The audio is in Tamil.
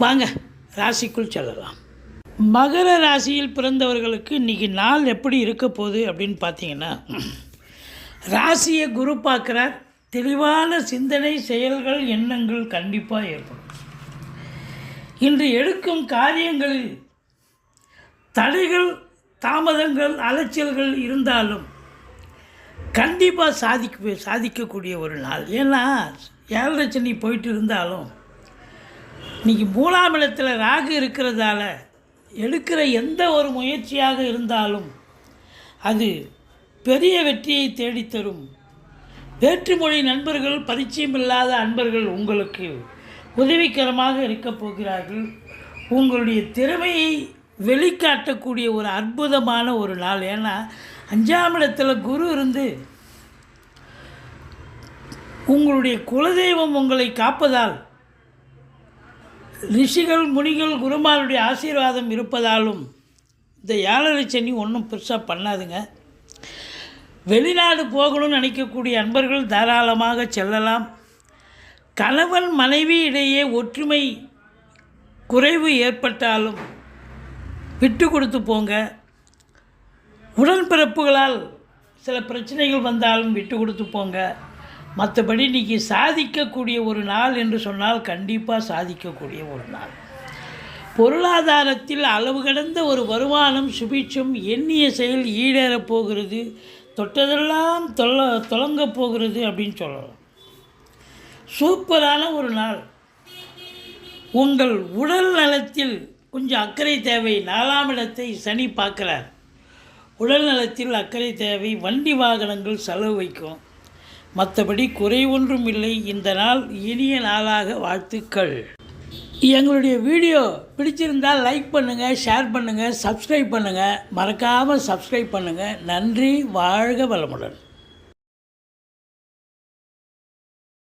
வாங்க ராசிக்குள் செல்லலாம். மகர ராசியில் பிறந்தவர்களுக்கு இன்றைக்கி நாள் எப்படி இருக்க போகுது அப்படின்னு பார்த்தீங்கன்னா ராசியை குரு பார்க்குறார். தெளிவான சிந்தனை செயல்கள் எண்ணங்கள் கண்டிப்பாக ஏற்படும். இன்று எடுக்கும் காரியங்களில் தடைகள் தாமதங்கள் அலைச்சல்கள் இருந்தாலும் கண்டிப்பாக சாதிக்க சாதிக்கக்கூடிய ஒரு நாள். ஏன்னா ஏழரை சனி போயிட்டு இருந்தாலும் இன்றைக்கி மூலாம் இடத்தில் ராகு இருக்கிறதால எடுக்கிற எந்த ஒரு முயற்சியாக இருந்தாலும் அது பெரிய வெற்றியை தேடித்தரும். வேற்றுமொழி நண்பர்கள் பரிச்சயம் இல்லாத அன்பர்கள் உங்களுக்கு உதவிகரமாக இருக்கப் போகிறார்கள். உங்களுடைய திறமையை வெளிக்காட்டக்கூடிய ஒரு அற்புதமான ஒரு நாள். ஏன்னா அஞ்சாம் இடத்துல குரு இருந்து உங்களுடைய குலதெய்வம் உங்களை காப்பதால் ரிஷிகள் முனிகள் குருமாருடைய ஆசீர்வாதம் இருப்பதாலும் இந்த ஏழரை சனி ஒன்றும் பெருசாக பண்ணாதுங்க. வெளிநாடு போகணும்னு நினைக்கக்கூடிய அன்பர்கள் தாராளமாக செல்லலாம். கணவன் மனைவி இடையே ஒற்றுமை குறைவு ஏற்பட்டாலும் விட்டு கொடுத்து போங்க. உடன்பிறப்புகளால் சில பிரச்சனைகள் வந்தாலும் விட்டு கொடுத்து போங்க. மற்றபடி இன்றைக்கி சாதிக்கக்கூடிய ஒரு நாள் என்று சொன்னால் கண்டிப்பாக சாதிக்கக்கூடிய ஒரு நாள். பொருளாதாரத்தில் அளவு கடந்த ஒரு வருமானம் சுபிட்சம் எண்ணிய செயல் ஈடேறப் போகிறது தொட்டதெல்லாம் தொல்ல தொலங்க போகிறது அப்படின்னு சொல்லலாம். சூப்பரான ஒரு நாள். உங்கள் உடல் நலத்தில் கொஞ்சம் அக்கறை தேவை. நாலாம் இடத்தை சனி பார்க்குறார். உடல் நலத்தில் அக்கறை தேவை. வண்டி வாகனங்கள் செலவு வைக்கும். மற்றபடி குறை ஒன்றும் இல்லை. இந்த நாள் இனிய நாளாக வாழ்த்துக்கள். எங்களுடைய வீடியோ பிடிச்சிருந்தால் லைக் பண்ணுங்கள் ஷேர் பண்ணுங்கள் சப்ஸ்கிரைப் பண்ணுங்கள் மறக்காமல் சப்ஸ்கிரைப் பண்ணுங்கள் நன்றி வாழ்க வளமுடன்.